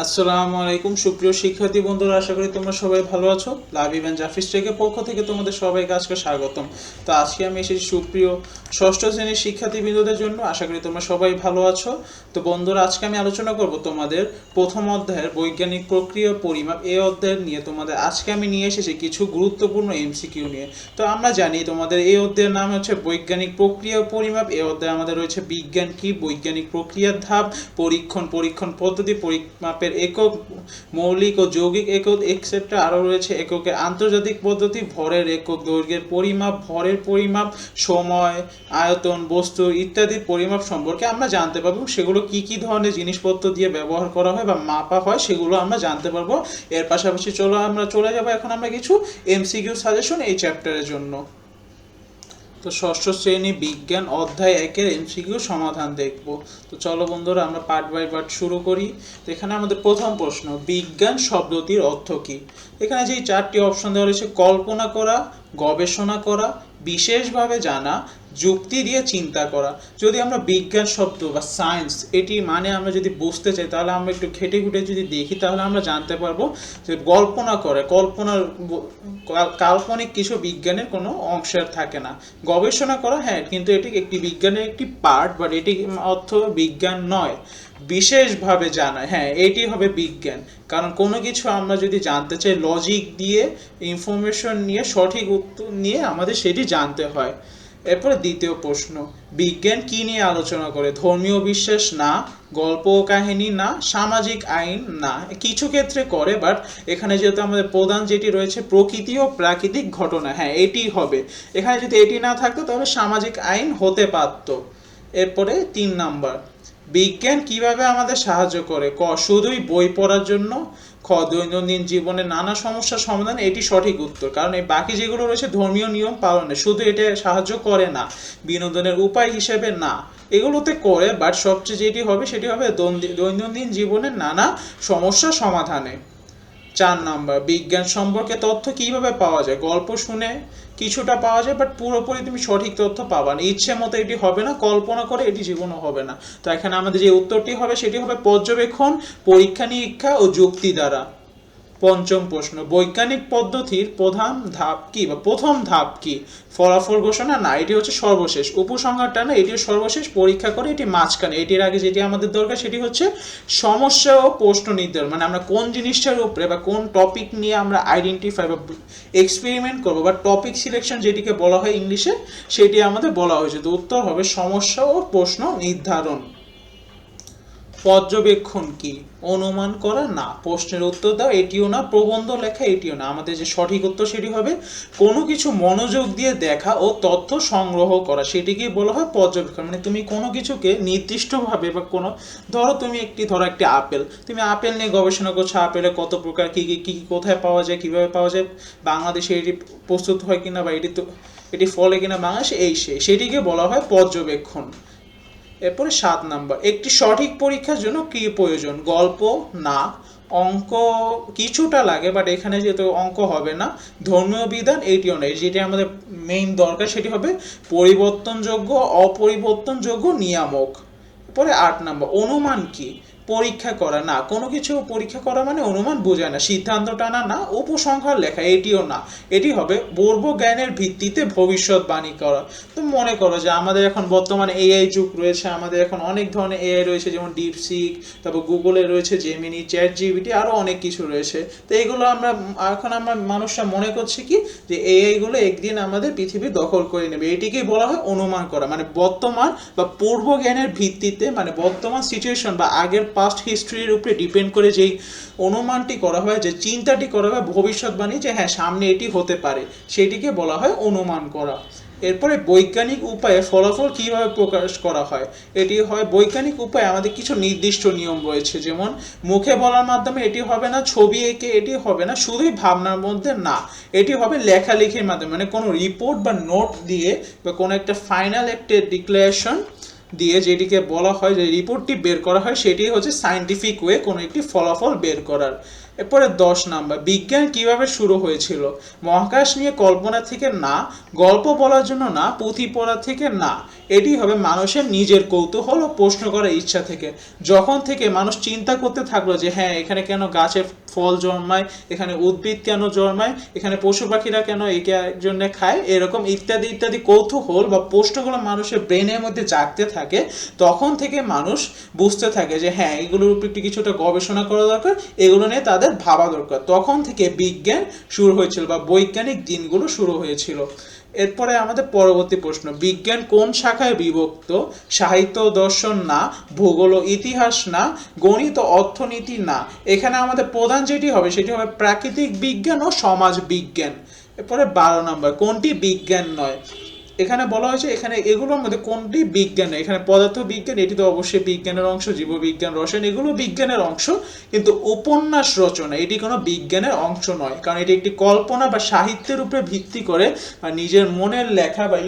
আসসালামু আলাইকুম, সুপ্রিয় শিক্ষার্থী বন্ধুরা, আশা করি তোমরা সবাই ভালো আছো। লাভ ইভেন জাফিস টেকের পক্ষ থেকে তোমাদের সবাইকে আজকে স্বাগতম। তো আজকে আমি এসেছি সুপ্রিয় ষষ্ঠ শ্রেণির শিক্ষার্থী বিন্দুদের জন্য, আশা করি তোমরা সবাই ভালো আছো। তো বন্ধুরা, আজকে আমি আলোচনা করব তোমাদের প্রথম অধ্যায়ের বৈজ্ঞানিক প্রক্রিয়া পরিমাপ। এই অধ্যায় নিয়ে তোমাদের আজকে আমি নিয়ে এসেছি কিছু গুরুত্বপূর্ণ এমসিকিউ নিয়ে। তো আমরা জানি তোমাদের এই অধ্যায়ের নাম হচ্ছে বৈজ্ঞানিক প্রক্রিয়া পরিমাপ। এই অধ্যায়ে আমাদের রয়েছে বিজ্ঞান কি, বৈজ্ঞানিক প্রক্রিয়ার ধাপ, পরীক্ষণ পরীক্ষণ পদ্ধতি পরিমাপের একক, মৌলিক ও যৌগিক একক এক্সেট্রা আরও রয়েছে এককের আন্তর্জাতিক পদ্ধতি, ভরের একক, দৈর্ঘ্যের পরিমাপ, ভরের পরিমাপ, সময়, আয়তন, বস্তু ইত্যাদি পরিমাপ সম্পর্কে আমরা জানতে পারব। সেগুলো কি কি ধরনের জিনিসপত্র দিয়ে ব্যবহার করা হয় বা মাপা হয়, সেগুলো আমরা জানতে পারব। এর পাশাপাশি চলো আমরা চলে যাব। এখন আমরা কিছু এমসিকিউ সাজেশন এই চ্যাপ্টারের জন্য। তো ষষ্ঠ শ্রেণি বিজ্ঞান অধ্যায় একের এমসিকিউ সমাধান দেখব। তো চলো বন্ধুরা, আমরা পার্ট বাই পার্ট শুরু করি। তো এখানে আমাদের প্রথম প্রশ্ন, বিজ্ঞান শব্দটির অর্থ কী? এখানে যে চারটি অপশন দেওয়া রয়েছে, কল্পনা করা, গবেষণা করা, বিশেষভাবে জানা যুক্তি দিয়ে চিন্তা করা। যদি আমরা বিজ্ঞান শব্দ বা সায়েন্স এটি মানে আমরা যদি বুঝতে চাই, তাহলে আমরা একটু খেটে ঘুটে যদি দেখি, তাহলে আমরা জানতে পারব যে কল্পনা করে। কল্পনার কাল্পনিক কিছু বিজ্ঞানের কোনো অংশের থাকে না। গবেষণা করা হ্যাঁ কিন্তু এটি একটি বিজ্ঞানের একটি পার্ট বাট এটি অর্থ বিজ্ঞান নয়। বিশেষভাবে জানা হ্যাঁ এটি হবে বিজ্ঞান। কারণ কোনো কিছু আমরা যদি জানতে চাই লজিক দিয়ে ইনফরমেশন নিয়ে, সঠিক উত্তর নিয়ে আমাদের সেটি জানতে হয়। এরপরে দ্বিতীয় প্রশ্ন, বিজ্ঞান কি নিয়ে আলোচনা করে? ধর্মীয় বিশ্বাস না, গল্প কাহিনী না, সামাজিক আইন না কিছু ক্ষেত্রে করে বাট এখানে যেহেতু আমাদের প্রধান যেটি রয়েছে, প্রকৃতি ও প্রাকৃতিক ঘটনা। হ্যাঁ এটি হবে। এখানে যদি এটি না থাকতো, তাহলে সামাজিক আইন হতে পারত। এরপরে তিন নাম্বার বিজ্ঞান কীভাবে আমাদের সাহায্য করে? ক, শুধুই বই পড়ার জন্য? খ, দৈনন্দিন জীবনে নানা সমস্যার সমাধান? এটি সঠিক উত্তর। কারণ এই বাকি যেগুলো রয়েছে ধর্মীয় নিয়ম পালনে, শুধু এটা সাহায্য করে না, বিনোদনের উপায় হিসেবে না। এগুলোতে করে বাট সবচেয়ে যেটি হবে সেটি হবে দৈন- দৈনন্দিন জীবনের নানা সমস্যা সমাধানে। চার নাম্বার, বিজ্ঞান সম্পর্কে তথ্য কীভাবে পাওয়া যায়? গল্প শুনে কিছুটা পাওয়া যায় বাট পুরোপুরি তুমি সঠিক তথ্য পাবা না। ইচ্ছে মতো এটি হবে না, কল্পনা করে এটি জীবনও হবে না। তো এখানে আমাদের যে উত্তরটি হবে, সেটি হবে পর্যবেক্ষণ পরীক্ষা নিরীক্ষা ও যুক্তি দ্বারা। পঞ্চম প্রশ্ন, বৈজ্ঞানিক পদ্ধতির প্রধান ধাপ কি বা প্রথম ধাপ কি? ফলাফল ঘোষণা, না, এটি হচ্ছে সর্বশেষ। উপসংহারটা না এটি সর্বশেষ, পরীক্ষা করে এটি মাঝখানে। এটির আগে যেটি আমাদের দরকার সেটি হচ্ছে সমস্যা ও প্রশ্ন নির্ধারণ। মানে আমরা কোন জিনিসটার উপরে বা কোন টপিক নিয়ে আমরা আইডেন্টিফাই বা এক্সপেরিমেন্ট করব বা টপিক সিলেকশন যেটিকে বলা হয় ইংলিশে, সেটি আমাদের বলা হয়েছে। তো উত্তর হবে সমস্যা ও প্রশ্ন নির্ধারণ। পর্যবেক্ষণ কি? অনুমান করা না। প্রশ্নের উত্তর দাও, এটিও না, প্রবন্ধ লেখা এটিও না। আমাদের যে সঠিক উত্তর সেটি হবে কোনো কিছু মনোযোগ দিয়ে দেখা ও তথ্য সংগ্রহ করা। সেটিকেই বলা হয় পর্যবেক্ষণ। মানে তুমি কোনো কিছুকে নির্দিষ্টভাবে বা কোনো, ধরো তুমি একটি, ধরো একটি আপেল। তুমি আপেল নিয়ে গবেষণা করছ, আপেলে কত প্রকার, কী কী কী, কোথায় পাওয়া যায়, কীভাবে পাওয়া যায়, বাংলাদেশে এটি প্রস্তুত হয় কিনা বা এটি তো, এটি ফলে কিনা বাংলাদেশে এই সেই সেটিকে বলা হয় পর্যবেক্ষণ। এরপরে সাত নাম্বার। একটি সঠিক পরীক্ষার জন্য কি প্রয়োজন? গল্প? না। অঙ্ক কিছুটা লাগে বাট এখানে যেহেতু অঙ্ক হবে না, ধর্মীয় বিধান এইটিও নেই যেটি আমাদের মেইন দরকার, সেটি হবে পরিবর্তনযোগ্য, অপরিবর্তনযোগ্য নিয়ামক। পরে আট নাম্বার। অনুমান কি? পরীক্ষা করা না। কোনো কিছু পরীক্ষা করা মানে অনুমান বোঝায় না, সিদ্ধান্ত টানা না, উপসংহার লেখা, এটিও না। এটি হবে বর্ব জ্ঞানের ভিত্তিতে ভবিষ্যৎবাণী করা। তো মনে করো যে আমাদের এখন বর্তমানে এআই যুগ রয়েছে, আমাদের এখন অনেক ধরনের এআই রয়েছে, যেমন ডিপসিক তারপর গুগলে রয়েছে জেমিনি চ্যাট জিবিটি আরও অনেক কিছু রয়েছে। তো এগুলো আমরা, এখন আমরা মানুষরা মনে করছি কি? যে এআইগুলো একদিন আমাদের পৃথিবী দখল করে নেবে। এটিকেই বলা হয় অনুমান করা। মানে বর্তমান বা পূর্ব জ্ঞানের ভিত্তিতে মানে বর্তমান সিচুয়েশন বা আগের পাস্ট হিস্ট্রির উপরে ডিপেন্ড করে যেই অনুমানটি করা হয়, যে চিন্তাটি করা হয় ভবিষ্যৎবাণী যে হ্যাঁ সামনে এটি হতে পারে, সেটিকে বলা হয় অনুমান করা। এরপরে বৈজ্ঞানিক উপায়ে ফলাফল কীভাবে প্রকাশ করা হয়, এটি হয় বৈজ্ঞানিক উপায়ে আমাদের কিছু নির্দিষ্ট নিয়ম রয়েছে, যেমন মুখে বলার মাধ্যমে এটি হবে না, ছবি এঁকে এটি হবে না, শুধুই ভাবনার মধ্যে না, এটি হবে লেখালেখির মাধ্যমে মানে কোনো রিপোর্ট বা নোট দিয়ে বা কোনো একটা ফাইনাল একটা ডিক্লারেশন দিয়ে যেটিকে বলা হয়, যে রিপোর্টটি বের করা হয়, সেটি হচ্ছে সাইন্টিফিক ওয়ে কোনো একটি ফলাফল বের করার। এরপরে দশ নাম্বার, বিজ্ঞান কীভাবে শুরু হয়েছিল? মহাকাশ নিয়ে কল্পনা থেকে না, গল্প বলার জন্য না, পুঁথি পড়া থেকে না। এটি হবে মানুষের নিজের কৌতূহল ও প্রশ্ন করার ইচ্ছা থেকে। যখন থেকে মানুষ চিন্তা করতে থাকল যে হ্যাঁ এখানে কেন গাছের ফল জন্মায়, এখানে উদ্ভিদ কেন জন্মায়, এখানে পশু পাখিরা কেন একে জন্য খায়, এরকম ইত্যাদি ইত্যাদি কৌতূহল বা প্রশ্নগুলো মানুষের ব্রেনের মধ্যে জাগতে থাকে, তখন থেকে মানুষ বুঝতে থাকে যে হ্যাঁ এগুলোর উপর একটু কিছুটা গবেষণা করা দরকার, এগুলো নিয়ে তাদের ভাবা দরকার। তখন থেকে বিজ্ঞান শুরু হয়েছিল বা বৈজ্ঞানিক দিনগুলো শুরু হয়েছিল। এরপরে আমাদের পরবর্তী প্রশ্ন, বিজ্ঞান কোন শাখায় বিভক্ত? সাহিত্য, দর্শন না, ভূগোল, ইতিহাস না, গণিত, অর্থনীতি না? এখানে আমাদের প্রধান যেটি হবে সেটি হবে প্রাকৃতিক বিজ্ঞান ও সমাজ বিজ্ঞান। এরপরে বারো নম্বর, কোনটি বিজ্ঞান নয়? এখানে বলা হয়েছে, এখানে এগুলোর মধ্যে কোনটি বিজ্ঞান? এখানে পদার্থ বিজ্ঞান, এটি তো অবশ্যই বিজ্ঞানের অংশ, জীববিজ্ঞান, রসায়ন, এগুলো বিজ্ঞানের অংশ, কিন্তু উপন্যাস রচনা, এটি কোনো বিজ্ঞানের অংশ নয়, কারণ এটি একটি কল্পনা বা সাহিত্যের উপরে ভিত্তি করে, বা নিজের মনের লেখা বা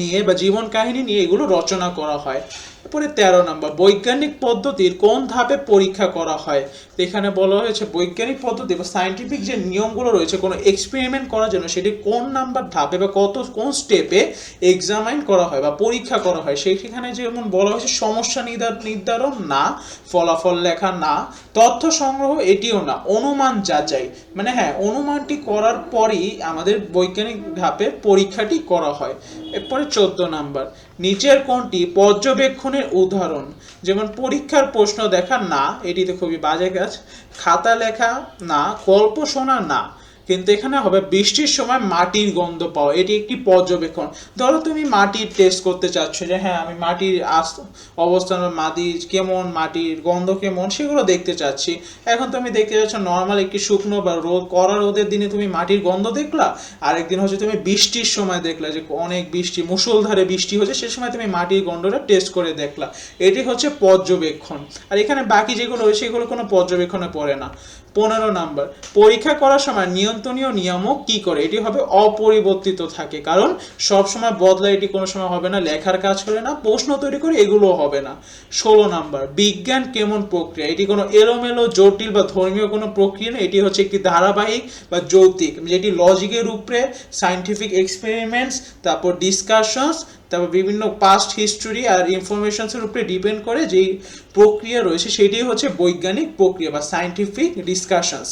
নিয়ে বা জীবন কাহিনী নিয়ে এগুলো রচনা করা হয় এরপরে তেরো নম্বর, বৈজ্ঞানিক পদ্ধতির কোন ধাপে পরীক্ষা করা হয়? তো এখানে বলা হয়েছে বৈজ্ঞানিক পদ্ধতি বা সায়েন্টিফিক যে নিয়মগুলো রয়েছে, কোনো এক্সপেরিমেন্ট করার জন্য সেটি কোন নাম্বার ধাপে বা কত, কোন স্টেপে এক্সামাইন করা হয় বা পরীক্ষা করা হয়? সেখানে যেমন বলা হয়েছে সমস্যা নির্ধার- নির্ধারণ না, ফলাফল লেখা না, তথ্য সংগ্রহ এটিও না, অনুমান যাচাই। মানে হ্যাঁ অনুমানটি করার পরই আমাদের বৈজ্ঞানিক ধাপে পরীক্ষাটি করা হয়। এরপরে চোদ্দ নাম্বার নিচের কোনটি পর্যবেক্ষণের উদাহরণ। যেমন পরীক্ষার প্রশ্ন দেখা না, এটিতে খুবই বাজে কাজ। খাতা লেখা না, গল্প শোনা না। কিন্তু এখানে হবে বৃষ্টির সময় মাটির গন্ধ পাওয়া। এটি একটি পর্যবেক্ষণ। ধরো তুমি মাটির টেস্ট করতে চাচ্ছ যে হ্যাঁ আমি মাটির আস- অবস্থান মাটি কেমন, মাটির গন্ধ কেমন, সেগুলো দেখতে চাচ্ছি। এখন তুমি দেখতে চাচ্ছ নর্মাল একটি শুকনো বা রোদ করা রোদের দিনে তুমি মাটির গন্ধ দেখলা? আরেকদিন হচ্ছে তুমি বৃষ্টির সময় দেখলা যে, অনেক বৃষ্টি, মুষলধারে বৃষ্টি হচ্ছে, সে সময় তুমি মাটির গন্ধটা টেস্ট করে দেখলা। এটি হচ্ছে পর্যবেক্ষণ। আর এখানে বাকি যেগুলো রয়েছে, সেগুলো কোনো পর্যবেক্ষণে পড়ে না। পনেরো নাম্বার, পরীক্ষা করার সময় নিয়ন্ত্রণীয় নিয়ামক কি করে? এটি হবে অপরিবর্তিত থাকে। কারণ সব সময় বদলা এটি কোনো সময় হবে না। লেখার কাজ করে না, প্রশ্ন তৈরি করে এগুলো হবে না। ষোলো নাম্বার, বিজ্ঞান কেমন প্রক্রিয়া? এটি কোনো এলোমেলো, জটিল বা ধর্মীয় কোনো প্রক্রিয়া না। এটি হচ্ছে একটি ধারাবাহিক বা যৌক্তিক। যেটি লজিকের উপরে সায়েন্টিফিক এক্সপেরিমেন্টস তারপর ডিসকাশনস তারপর বিভিন্ন পাস্ট হিস্টোরি আর ইনফরমেশনসের উপরে ডিপেন্ড করে যেই প্রক্রিয়া রয়েছে সেটি হচ্ছে বৈজ্ঞানিক প্রক্রিয়া বা সায়েন্টিফিক ডিসকাশনস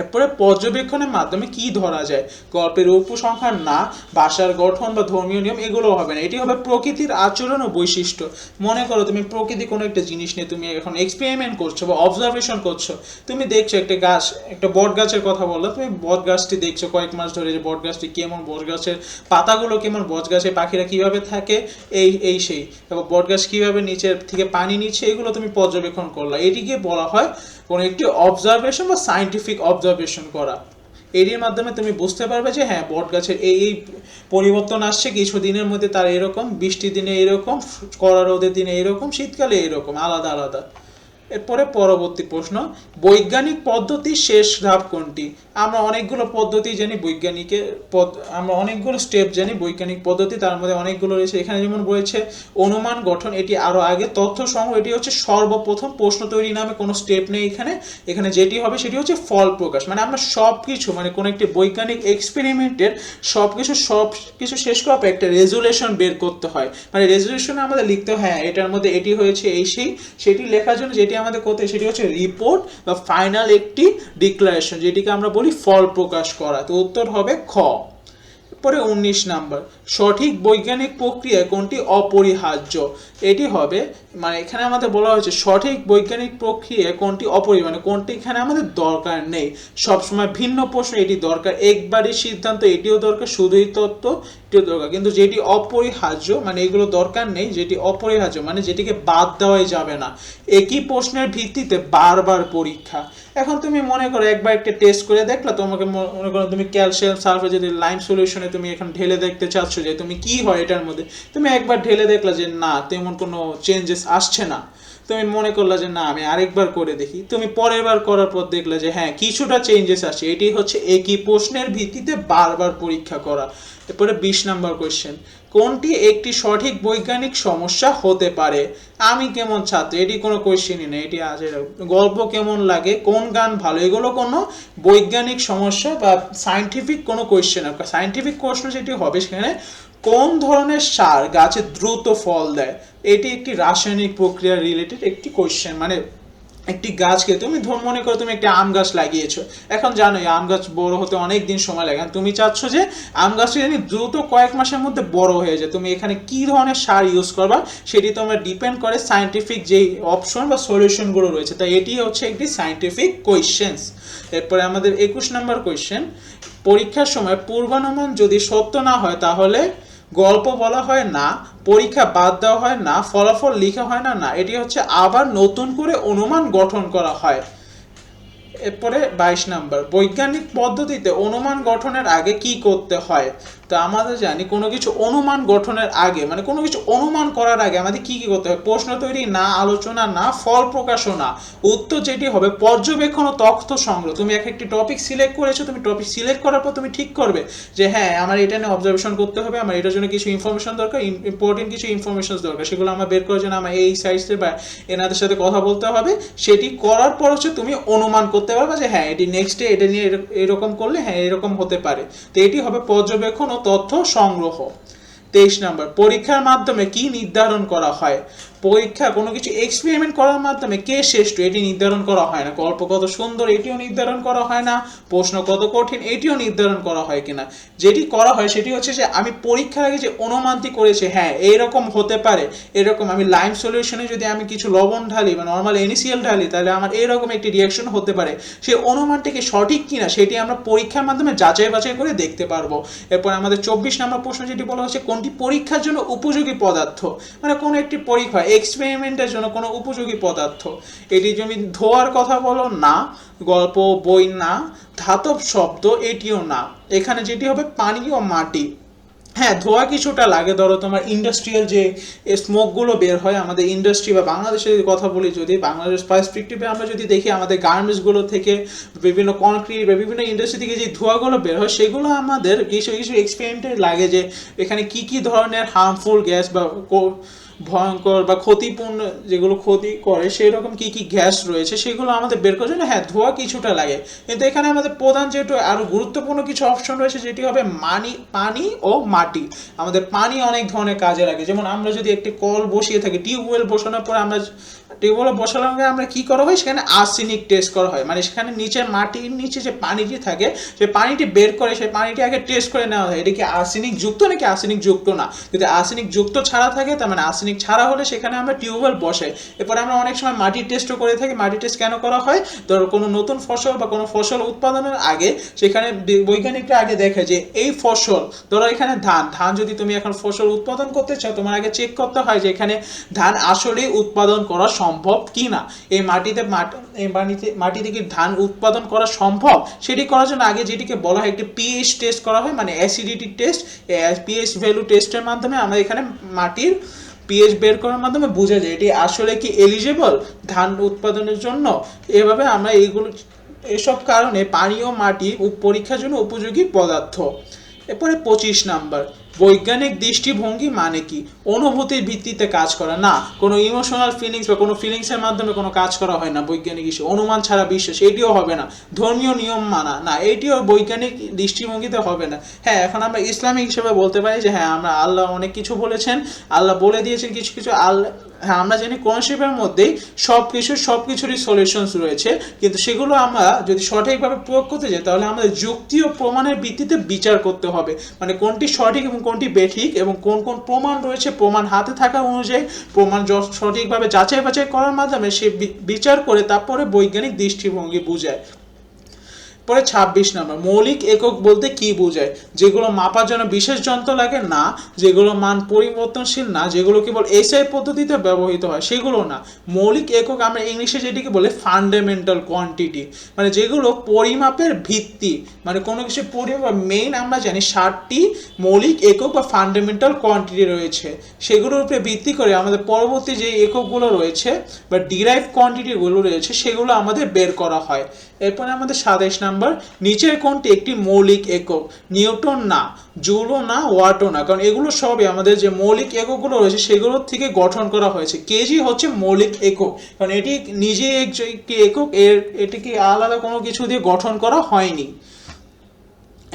এরপরে পর্যবেক্ষণের মাধ্যমে কি ধরা যায়? গল্পের উপসংহার না, ভাষার গঠন বা ধর্মীয় নিয়ম এগুলো হবে না। এটি হবে প্রকৃতির আচরণ ও বৈশিষ্ট্য। মনে করো তুমি প্রকৃতি কোনো একটা জিনিস নিয়ে তুমি এখন এক্সপেরিমেন্ট করছ বা অবজারভেশন করছ। তুমি দেখছ একটা গাছ, একটা বট গাছের কথা বলল, তুমি বট গাছটি দেখছ কয়েক মাস ধরে যে বট গাছটি কেমন বট গাছের পাতাগুলো কেমন বট গাছে পাখিরা কীভাবে থাকে, এই এই সেই। এবং বট গাছ কীভাবে নিচের থেকে পানি নিচ্ছে, এগুলো তুমি পর্যবেক্ষণ করলা। এটিকে বলা হয় কোনো একটি অবজারভেশন বা সাইন্টিফিক অবজারভেশন করা। এরই মাধ্যমে তুমি বুঝতে পারবে যে হ্যাঁ বট গাছের এই এই পরিবর্তন আসছে কিছু দিনের মধ্যে তার এরকম, বৃষ্টির দিনে এরকম, কড়া রোদের দিনে এরকম, শীতকালে এরকম, আলাদা আলাদা। এরপরে পরবর্তী প্রশ্ন, বৈজ্ঞানিক পদ্ধতির শেষ ধাপ কোনটি? আমরা অনেকগুলো পদ্ধতি জানি বৈজ্ঞানিকের পদ, আমরা অনেকগুলো স্টেপ জানি বৈজ্ঞানিক পদ্ধতি, তার মধ্যে অনেকগুলো রয়েছে। এখানে যেমন রয়েছে, অনুমান গঠন, এটি আরও আগে তথ্য সংগ্রহ এটি হচ্ছে সর্বপ্রথম প্রশ্ন তৈরি নামে কোনো স্টেপ নেই এখানে। এখানে যেটি হবে সেটি হচ্ছে ফল প্রকাশ। মানে আমরা সব কিছু মানে কোনো একটি বৈজ্ঞানিক এক্সপেরিমেন্টের সব কিছু সব কিছু শেষ করার পর একটা রেজুলেশন বের করতে হয়। মানে রেজুলেশনে আমাদের লিখতে হয় হ্যাঁ এটার মধ্যে এটি হয়েছে, এই সেই, সেটি লেখার জন্য যেটি আমাদের করতে সেটি হচ্ছে রিপোর্ট বা ফাইনাল একটি ডিক্লারেশন যেটিকে আমরা বলি ফল প্রকাশ করা। তো উত্তর হবে খ। পরে উনিশ নাম্বার। সঠিক বৈজ্ঞানিক প্রক্রিয়ায় কোনটি? অপরিহার্য। এটি হবে মানে এখানে আমাদের বলা হয়েছে সঠিক বৈজ্ঞানিক প্রক্রিয়ায় কোনটি? অপরি মানে কোনটি এখানে আমাদের দরকার নেই। সবসময় ভিন্ন প্রশ্ন, এটি দরকার। একবারই সিদ্ধান্ত, এটিও দরকার। শুধুই তত্ত্ব এটিও দরকার। কিন্তু যেটি অপরিহার্য মানে এগুলো দরকার নেই, যেটি অপরিহার্য মানে যেটিকে বাদ দেওয়াই যাবে না। একই প্রশ্নের ভিত্তিতে বারবার পরীক্ষা। এখন তুমি মনে করো একবার একটা টেস্ট করে দেখলা, তোমাকে মনে করো তুমি ক্যালসিয়াম সালফেট যদি লাইম সলিউশনে তুমি এখন ঢেলে দেখতে চাচ্ছ যে তুমি কি হয় এটার মধ্যে। তুমি একবার ঢেলে দেখলা যে না, তেমন কোনো চেঞ্জেস আসছে না। তুমি মনে করলা যে না, আমি আরেকবার করে দেখি। তুমি পরের বার করার পর দেখলা যে হ্যাঁ কিছুটা চেঞ্জেস আসছে। এটি হচ্ছে একই প্রশ্নের ভিত্তিতে বারবার পরীক্ষা করা। এরপরে বিশ নাম্বার কোয়েশ্চেন কোনটি একটি সঠিক বৈজ্ঞানিক সমস্যা হতে পারে? আমি কেমন ছাত্র? এটি কোনো কোয়েশ্চেনই নেই এটি আজ গল্প কেমন লাগে? কোন গান ভালো? এগুলো কোনো বৈজ্ঞানিক সমস্যা বা সাইন্টিফিক কোনো কোয়েশ্চেন সাইন্টিফিক প্রশ্ন যেটি হবে সেখানে কোন ধরনের সার গাছে দ্রুত ফল দেয়? এটি একটি রাসায়নিক প্রক্রিয়া রিলেটেড একটি কোয়েশ্চেন মানে একটি গাছকে তুমি ধর, মনে করো তুমি একটি আম গাছ লাগিয়েছো। এখন জানো আম গাছ বড় হতে অনেক দিন সময় লাগে। তুমি চাচ্ছ যে আম গাছটি জানি দ্রুত কয়েক মাসের মধ্যে বড় হয়ে যায়। তুমি এখানে কি ধরনের সার ইউজ করবা সেটি তোমার ডিপেন্ড করে সাইন্টিফিক যেই অপশন বা সলিউশনগুলো রয়েছে। তাই এটি হচ্ছে একটি সায়েন্টিফিক কোয়েশ্চেন্স এরপরে আমাদের একুশ নম্বর কোয়েশ্চেন পরীক্ষার সময় পূর্বানুমান যদি সত্য না হয় তাহলে গল্প বলা হয় না, পরীক্ষা বাদ দেওয়া হয় না, ফলাফল লেখা হয় না না। এটি হচ্ছে আবার নতুন করে অনুমান গঠন করা হয়। এরপরে বাইশ নাম্বার। বৈজ্ঞানিক পদ্ধতিতে অনুমান গঠনের আগে কি করতে হয়? তো আমাদের জানি কোনো কিছু অনুমান গঠনের আগে মানে কোনো কিছু অনুমান করার আগে আমাদের কি কি করতে হয় প্রশ্ন তৈরি না, আলোচনা না, ফল প্রকাশনা উত্তর যেটি হবে পর্যবেক্ষণ ও তথ্য সংগ্রহ। তুমি এক একটি টপিক সিলেক্ট করেছ, তুমি টপিক সিলেক্ট করার পর তুমি ঠিক করবে যে হ্যাঁ আমার এটা নিয়ে অবজারভেশন করতে হবে, আমার এটার জন্য কিছু ইনফরমেশন দরকার ইম্পর্টেন্ট কিছু ইনফরমেশন দরকার। সেগুলো আমার বের করার জন্য আমার এই সাইজের বা এনাদের সাথে কথা বলতে হবে। সেটি করার পর হচ্ছে তুমি অনুমান করতে পারবে যে হ্যাঁ এটি নেক্সট ডে এটা নিয়ে এরক- এরকম করলে হ্যাঁ এরকম হতে পারে। তো এটি হবে পর্যবেক্ষণ ও তথ্য সংগ্রহ। তেইশ নম্বর পরীক্ষার মাধ্যমে কি নির্ধারণ করা হয়? পরীক্ষা, কোনো কিছু এক্সপেরিমেন্ট করার মাধ্যমে কে শ্রেষ্ঠ এটি নির্ধারণ করা হয় না। গল্প কত সুন্দর, এটিও নির্ধারণ করা হয় না। প্রশ্ন কত কঠিন, এটিও নির্ধারণ করা হয় কিনা। যেটি করা হয় সেটি হচ্ছে যে, আমি পরীক্ষার আগে যে অনুমানটি করেছি হ্যাঁ এইরকম হতে পারে। এরকম আমি লাইম সলিউশনে যদি আমি কিছু লবণ ঢালি বা নর্মাল এনিসিয়াল ঢালি, তাহলে আমার এরকম একটি রিয়াকশন হতে পারে। সেই অনুমানটিকে সঠিক কিনা, সেটি আমরা পরীক্ষার মাধ্যমে যাচাই বাছাই করে দেখতে পারব। এরপর আমাদের চব্বিশ নম্বর প্রশ্ন যেটি বলা হচ্ছে, কোনটি পরীক্ষার জন্য উপযোগী পদার্থ? মানে কোনো একটি পরীক্ষা এক্সপেরিমেন্টের জন্য কোনো উপযোগী পদার্থ। এটি যদি ধোয়ার কথা বলো না, গল্প, বই না, ধাতব শব্দ, এটিও না। এখানে যেটি হবে পানি ও মাটি। হ্যাঁ ধোয়া কিছুটা লাগে। ধরো তোমার ইন্ডাস্ট্রিয়াল যে স্মোকগুলো বের হয় আমাদের ইন্ডাস্ট্রি বা বাংলাদেশের যদি কথা বলি যদি, বাংলাদেশ পার্সপেক্টিভে আমরা যদি দেখি, আমাদের গার্মেন্টসগুলো থেকে বিভিন্ন কনক্রিট বা বিভিন্ন ইন্ডাস্ট্রি থেকে যে ধোঁয়াগুলো বের হয়, সেগুলো আমাদের কিছু কিছু এক্সপেরিমেন্টে লাগে যে এখানে কি কি ধরনের হার্মফুল গ্যাস বা ভয়ঙ্কর বা ক্ষতিপূর্ণ যেগুলো ক্ষতি করে সেই রকম কি কি গ্যাস রয়েছে, সেগুলো আমাদের বের করার জন্য হ্যাঁ ধোয়া কিছুটা লাগে। কিন্তু এখানে আমাদের প্রধান যেহেতু আরও গুরুত্বপূর্ণ কিছু অপশন রয়েছে, যেটি হবে মানি, পানি ও মাটি। আমাদের পানি অনেক ধরনের কাজে লাগে। যেমন আমরা যদি একটি কল বসিয়ে থাকি, টিউবওয়েল বসানোর পর আমরা টিউবওয়েল আগে আমরা কি করা হয় সেখানে আর্সেনিক টেস্ট করা হয়। মানে সেখানে নিচে মাটির নিচে যে পানিটি থাকে, সেই পানিটি বের করে, সেই পানিটি আগে টেস্ট করে নেওয়া হয়। এটা কি আর্সেনিক যুক্ত নাকি আর্সেনিক যুক্ত না? যদি আর্সেনিক যুক্ত ছাড়া থাকে, তার মানে আর্সেনিক ছাড়া হলে সেখানে আমরা টিউবওয়েল বসাই। এরপরে আমরা অনেক সময় মাটির টেস্টও করে থাকি। মাটি টেস্ট কেন করা হয়? ধরো, কোনো নতুন ফসল বা কোনো ফসল উৎপাদনের আগে সেখানে বৈজ্ঞানিকরা আগে দেখে যে এই ফসল, ধরো এখানে ধান। ধান যদি তুমি এখন ফসল উৎপাদন করতে চাও, তোমার আগে চেক করতে হয় যে এখানে ধান আসলেই উৎপাদন করা সম্ভব কি না এই মাটিতে মাটি মাটিতে মাটিতে কি ধান উৎপাদন করা সম্ভব? সেটি করার জন্য আগে যেটিকে বলা হয় একটি পিএইচ টেস্ট করা হয় মানে অ্যাসিডিটি টেস্ট পিএইচ ভ্যালু টেস্টের মাধ্যমে আমরা এখানে মাটির পিএইচ বের করার মাধ্যমে বোঝা যায় এটি আসলে কি এলিজেবল ধান উৎপাদনের জন্য। এভাবে আমরা এইগুলো, এসব কারণে পানি ও মাটি পরীক্ষার জন্য উপযোগী পদার্থ। এরপরে পঁচিশ নাম্বার। বৈজ্ঞানিক দৃষ্টিভঙ্গি মানে কি? অনুভূতির ভিত্তিতে কাজ করা। না, কোনো ইমোশনাল ফিলিংস বা কোনো ফিলিংসের মাধ্যমে কোনো কাজ করা হয় না বৈজ্ঞানিক হিসেবে অনুমান ছাড়া বিশ্বাস এটিও হবে না। ধর্মীয় নিয়ম মানা। না, এটিও বৈজ্ঞানিক দৃষ্টিভঙ্গিতে হবে না। হ্যাঁ এখন আমরা ইসলামিক হিসেবে বলতে পারি যে হ্যাঁ আমরা আল্লাহ অনেক কিছু বলেছেন। আল্লাহ বলে দিয়েছেন কিছু কিছু। আল্লাহ হ্যাঁ আমরা জানি কনসেপ্টের মধ্যেই সব কিছু সব কিছুরই সলিউশনস রয়েছে। কিন্তু সেগুলো আমরা যদি সঠিকভাবে প্রয়োগ করতে যাই, তাহলে আমাদের যুক্তি ও প্রমাণের ভিত্তিতে বিচার করতে হবে। মানে কোনটি সঠিক এবং কোনটি বেঠিক এবং কোন কোন প্রমাণ রয়েছে প্রমাণ হাতে থাকা অনুযায়ী প্রমাণ সঠিকভাবে যাচাই বাছাই করার মাধ্যমে সে বিচার করে তারপরে বৈজ্ঞানিক দৃষ্টিভঙ্গি বুঝায়। পরে ছাব্বিশ নম্বর। মৌলিক একক বলতে কি বোঝায়? যেগুলো মাপার জন্য বিশেষ যন্ত্র লাগে না, যেগুলো মান পরিবর্তনশীল না, যেগুলো কেবল এসআই পদ্ধতিতে ব্যবহৃত হয়, সেগুলো না। মৌলিক একক আমরা ইংলিশে যেটিকে বলে ফান্ডামেন্টাল কোয়ান্টিটি মানে যেগুলো পরিমাপের ভিত্তি মানে কোনো কিছু পরিমাপ মেইন আমরা জানি ষাটটি মৌলিক একক বা ফান্ডামেন্টাল কোয়ান্টিটি রয়েছে। সেগুলোর উপরে ভিত্তি করে আমাদের পরবর্তী যে এককগুলো রয়েছে বা ডিরাইভ কোয়ান্টিটিগুলো রয়েছে, সেগুলো আমাদের বের করা হয়। এরপরে আমাদের সাতাইশ নাম্বার, নিচের কোনটি একটি মৌলিক একক? নিউটন না, জুলো না ওয়াটো না। কারণ এগুলো সবই আমাদের যে মৌলিক এককগুলো রয়েছে, সেগুলোর থেকে গঠন করা হয়েছে। কেজি হচ্ছে মৌলিক একক। কারণ এটি নিজে এক- একটি একক, এর, এটিকে আলাদা কোনো কিছু দিয়ে গঠন করা হয়নি।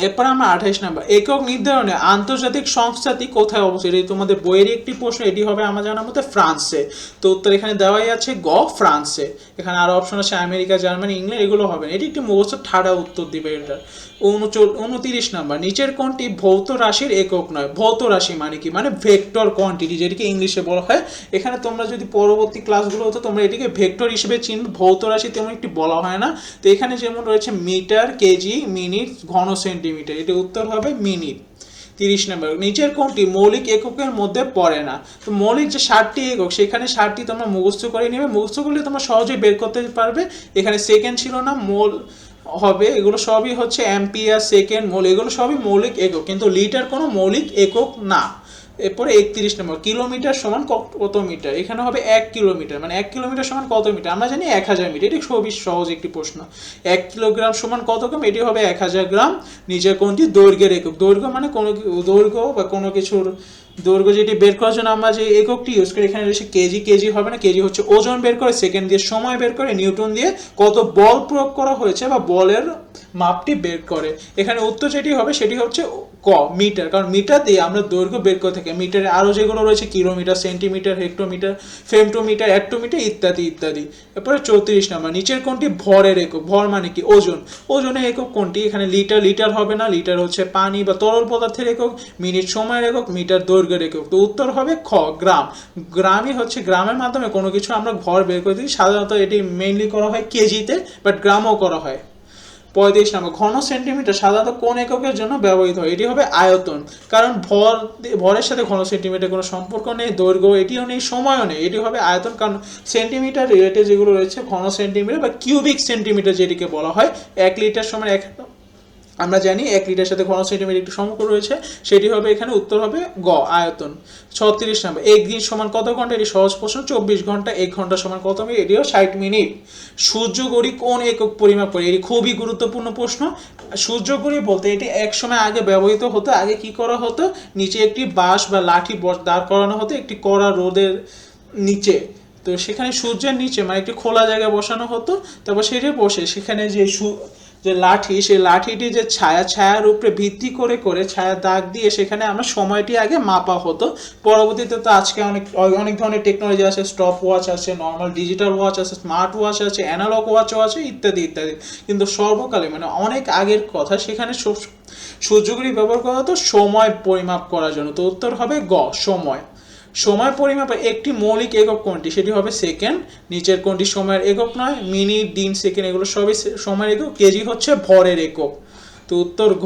এরপর আমরা আঠাইশ নাম্বার। একক নির্ধারণে আন্তর্জাতিক সংস্থাটি কোথায় অবস্থিত? এটি তোমাদের বইয়ের একটি প্রশ্ন, এটি হবে আমার জানার মধ্যে ফ্রান্সে। তো উত্তর এখানে দেওয়াই আছে গ, ফ্রান্সে। এখানে আরও অপশন আছে, আমেরিকা, জার্মানি, ইংল্যান্ড, এগুলো হবে না। এটি একটি মুখস্থ ঠাডা উত্তর দিবে এটা। উনচল- উনতিরিশ নাম্বার, নিচের কোনটি ভৌত রাশির একক নয়। ভৌত রাশি মানে কি? মানে ভেক্টর কোয়ান্টিটি, যেটিকে ইংলিশে বলা হয়। এখানে তোমরা যদি পরবর্তী ক্লাসগুলো হতো, তোমরা এটিকে ভেক্টর হিসেবে চিনবে। ভৌত রাশি তেমন একটি বলা হয় না। তো এখানে যেমন রয়েছে মিটার, কেজি, মিনিট, ঘন সেন্টিমিটার। এটি উত্তর হবে মিনিট। তিরিশ নম্বর, নিচের কোনটি মৌলিক এককের মধ্যে পড়ে না। তো মৌলিক যে ষাটটি একক, সেখানে ষাটটি তোমরা মুখস্থ করে নেবে। মুখস্থ করলে তোমরা সহজেই বের করতে পারবে। এখানে সেকেন্ড ছিল না, মোল হবে, এগুলো সবই হচ্ছে অ্যাম্পিয়ার সেকেন্ড মোল এগুলো সবই মৌলিক একক, কিন্তু লিটার কোনো মৌলিক একক না। এরপরে একত্রিশ নম্বর কিলোমিটার সমান কত মিটার এখানে হবে এক কিলোমিটার মানে এক কিলোমিটার সমান কত মিটার আমরা জানি এক হাজার মিটার এটি খুবই সহজ একটি প্রশ্ন। এক কিলোগ্রাম সমান কত গ্রাম এটি হবে এক হাজার গ্রাম নিজের কোনটি দৈর্ঘ্যের একক। দৈর্ঘ্য মানে কোনো দৈর্ঘ্য বা কোনো কিছুর দৈর্ঘ্য যেটি বের করার জন্য আমরা যে এককটি ইউজ করি, এখানে রয়েছে কেজি কেজি হবে না, কেজি হচ্ছে ওজন বের করে, সেকেন্ড দিয়ে সময় বের করে, নিউটন দিয়ে কত বল প্রয়োগ করা হয়েছে বা বলের মাপটি বের করে। এখানে উত্তর যেটি হবে, সেটি হচ্ছে ক, মিটার। কারণ মিটার দিয়ে আমরা দৈর্ঘ্য বের করে থাকি। মিটারে আরও যেগুলো রয়েছে, kilometre, centimetre, hectometre, femtometre attometre ইত্যাদি ইত্যাদি। এরপরে চৌত্রিশ নাম্বার, নিচের কোনটি ভরের একক? ভর মানে কি? ওজন। ওজনের একক কোনটি? এখানে লিটার লিটার হবে না। লিটার হচ্ছে পানি বা তরল পদার্থের একক, মিনিট সময়ের একক, মিটার দৈর্ঘ্যের একক। তো উত্তর হবে খ, গ্রাম। গ্রামই হচ্ছে গ্রামের মাধ্যমে কোনো কিছু আমরা ভর বের করে দিই। সাধারণত এটি মেইনলি করা হয় কেজিতে বাট গ্রামও করা হয়। পঁয়ত্রিশ নম্বর, ঘন সেন্টিমিটার সাধারণত কোন এককের জন্য ব্যবহৃত হয়? এটি হবে আয়তন। কারণ ভর ভরের সাথে ঘন সেন্টিমিটার কোনো সম্পর্ক নেই, দৈর্ঘ্য এটিও নেই, সময়ও নেই। এটি হবে আয়তন। কারণ সেন্টিমিটার রিলেটেড যেগুলো রয়েছে, ঘন সেন্টিমিটার বা কিউবিক সেন্টিমিটার যেটিকে বলা হয়, এক লিটার সময় এক আমরা জানি এক লিটার সাথে ঘন সেন্টিমিটার একটি সম্পর্ক রয়েছে, সেটি হবে এখানে উত্তর হবে গ, আয়তন। ছত্রিশ নম্বর, এক দিন সমান কত ঘণ্টা? এটি সহজ প্রশ্ন, চব্বিশ ঘণ্টা, এক ঘণ্টা সমান কত মিনিট? এটিও ষাট মিনিট। সূর্য গড়ি কোন একক পরিমাপ করে? এটি খুবই গুরুত্বপূর্ণ প্রশ্ন। সূর্য গড়ি বলতে এটি এক সময় আগে ব্যবহৃত হতো, আগে কি করা হতো? নিচে একটি বাঁশ বা লাঠি দাঁড় করানো হতো, একটি কড়া রোদের নিচে। তো সেখানে সূর্যের নিচে মানে একটি খোলা জায়গায় বসানো হতো, তারপর সেটি বসে। সেখানে যে যে লাঠি, সেই লাঠিটি যে ছায়া, ছায়ার উপরে ভিত্তি করে করে ছায়া দাগ দিয়ে সেখানে আমরা সময়টি আগে মাপা হতো। পরবর্তীতে তো আজকে অনেক অনেক ধরনের টেকনোলজি আছে স্টপ ওয়াচ আছে নর্মাল ডিজিটাল ওয়াচ আছে স্মার্ট ওয়াচ আছে অ্যানালগ ওয়াচও আছে, ইত্যাদি ইত্যাদি। কিন্তু সর্বকালে মানে অনেক আগের কথা, সেখানে সূর্যগুলি ব্যবহার করা হতো সময় পরিমাপ করার জন্য। তো উত্তর হবে গ, সময়। সময় পরিমাপের একটি মৌলিক একক কোনটি সেটি হবে সেকেন্ড, নিচের কোনটি সময়ের একক নয়, মিনিট, দিন, সেকেন্ড, এগুলো সবই সময়ের একক, কেজি হচ্ছে ভরের একক। তো উত্তর ঘ।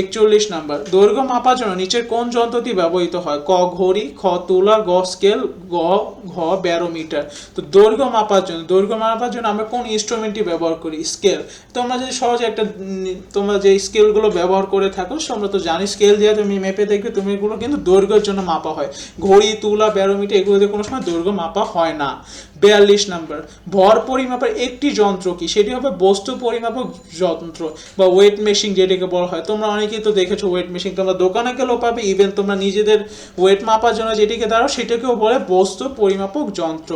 একচল্লিশ নাম্বার। দৈর্ঘ্য মাপার জন্য নিচের কোন যন্ত্রটি ব্যবহৃত হয়? ক, ঘড়ি, খ, তুলা, গ স্কেল গ, ঘ ব্যারোমিটার তো দৈর্ঘ্য মাপার জন্য, দৈর্ঘ্য মাপার জন্য আমরা কোন ইনস্ট্রুমেন্টটি ব্যবহার করি? স্কেল তোমরা যদি সহজে একটা তোমরা যে স্কেলগুলো ব্যবহার করে থাকো তোমরা তো জানি স্কেল দিয়ে তুমি মেপে দেখবে, তুমি এগুলো কিন্তু দৈর্ঘ্যের জন্য মাপা হয়। ঘড়ি, তুলা ব্যারোমিটার এগুলো দিয়ে কোনো সময় দৈর্ঘ্য মাপা হয় না। বিয়াল্লিশ নাম্বার। ভর পরিমাপের একটি যন্ত্র কি? সেটি হবে বস্তু পরিমাপক যন্ত্র বা ওয়েট মেশিন যেটাকে বলা হয়। তোমরা অনেকেই তো দেখেছ ওয়েট মেশিন তোমরা দোকানে গেলেও পাবে ইভেন তোমরা নিজেদের ওয়েট মাপার জন্য যেটিকে দাঁড়াও, সেটাকেও বলে বস্তু পরিমাপক যন্ত্র।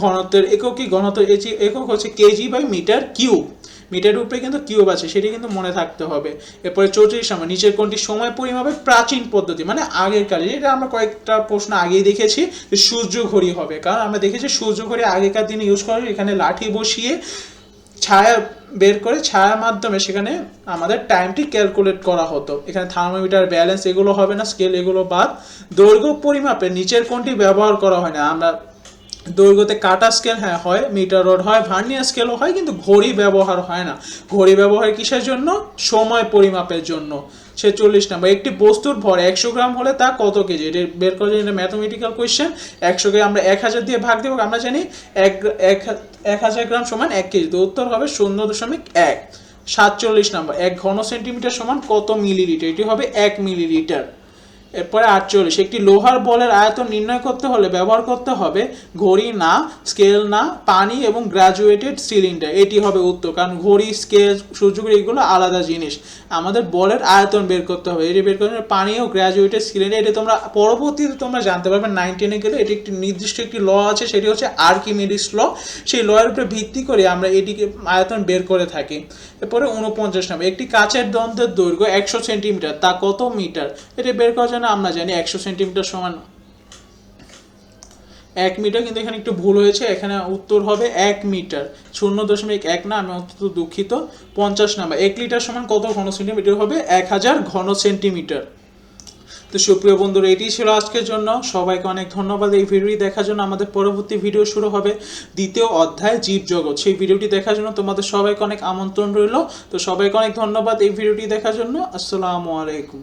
ঘনত্বের একক কি? ঘনত্বের একক হচ্ছে kg by metre cube metre উপরে কিন্তু কিউব আছে, সেটি কিন্তু মনে থাকতে হবে। এরপরে চৌত্রিশ সময় নিচের কোনটি সময় পরিমাপের প্রাচীন পদ্ধতি মানে আগের কালে। এটা আমরা কয়েকটা প্রশ্ন আগেই দেখেছি যে সূর্য ঘড়ি হবে। কারণ আমরা দেখেছি সূর্য ঘড়ি আগেকার দিনে ইউজ করা এখানে লাঠি বসিয়ে ছায়া বের করে ছায়ার মাধ্যমে সেখানে আমাদের টাইমটি ক্যালকুলেট করা হতো। এখানে থার্মোমিটার ব্যালেন্স এগুলো হবে না স্কেল এগুলো বাদ। দৈর্ঘ্য পরিমাপে নিচের কোনটি ব্যবহার করা হয় না। আমরা দৈর্ঘ্যতে কাটা স্কেল হ্যাঁ হয় মিটার রড হয় ভার্নিয়া স্কেলও হয়, কিন্তু ঘড়ি ব্যবহার হয় না। ঘড়ি ব্যবহার কিসের জন্য? সময় পরিমাপের জন্য। ছেচল্লিশ নাম্বার। একটি বস্তুর ভর একশো গ্রাম হলে তা কত কেজি? এটা বের করা যায় এটা ম্যাথমেটিক্যাল কোয়েশ্চেন একশোকে আমরা এক হাজার দিয়ে ভাগ দেবো, আমরা জানি এক এক হাজার গ্রাম সমান এক কেজি। তো উত্তর হবে শূন্য দশমিক এক। সাতচল্লিশ নাম্বার। এক ঘন সেন্টিমিটার সমান কত মিলিলিটার এটি হবে এক মিলিলিটার এরপরে আটচল্লিশ। একটি লোহার বলের আয়তন নির্ণয় করতে হলে ব্যবহার করতে হবে ঘড়ি, না, স্কেল, না, পানি এবং গ্রাজুয়েটেড সিলিন্ডার। এটি হবে উত্তর, কারণ ঘড়ি, স্কেল সূর্যঘড়ি এগুলো আলাদা জিনিস। আমাদের বলের আয়তন বের করতে হবে। এটি বের করতে পানি ও গ্রাজুয়েটেড সিলিন্ডার, এটি তোমরা, পরবর্তীতে তোমরা জানতে পারবে নাইন টেনে গেলে এটি একটি নির্দিষ্ট একটি ল আছে, সেটি হচ্ছে আর্কিমিডিস ল। সেই লয়ের উপরে ভিত্তি করে আমরা এটিকে আয়তন বের করে থাকি। এরপরে উনপঞ্চাশ নম্বর। একটি কাচের দ্বন্দ্বের দৈর্ঘ্য একশো সেন্টিমিটার, তা কত মিটার? এটি বের করার জন্য আমরা জানি, একশো সেন্টিমিটার সমান এক মিটার কিন্তু এখানে একটু ভুল হয়েছে, এখানে উত্তর হবে এক মিটার। শূন্য দশমিক এক না, আমি অত্যন্ত দুঃখিত। পঞ্চাশ নাম্বার, এক লিটার সমান কত ঘন সেন্টিমিটার? হবে এক হাজার ঘন সেন্টিমিটার। তো সুপ্রিয় বন্ধুরা, এটি ছিল আজকের জন্য। সবাইকে অনেক ধন্যবাদ এই ভিডিওটি দেখার জন্য। আমাদের পরবর্তী ভিডিও শুরু হবে দ্বিতীয় অধ্যায় জীব জগৎ। সেই ভিডিওটি দেখার জন্য তোমাদের সবাইকে অনেক আমন্ত্রণ রইল। তো সবাইকে অনেক ধন্যবাদ এই ভিডিওটি দেখার জন্য। আসসালামু আলাইকুম।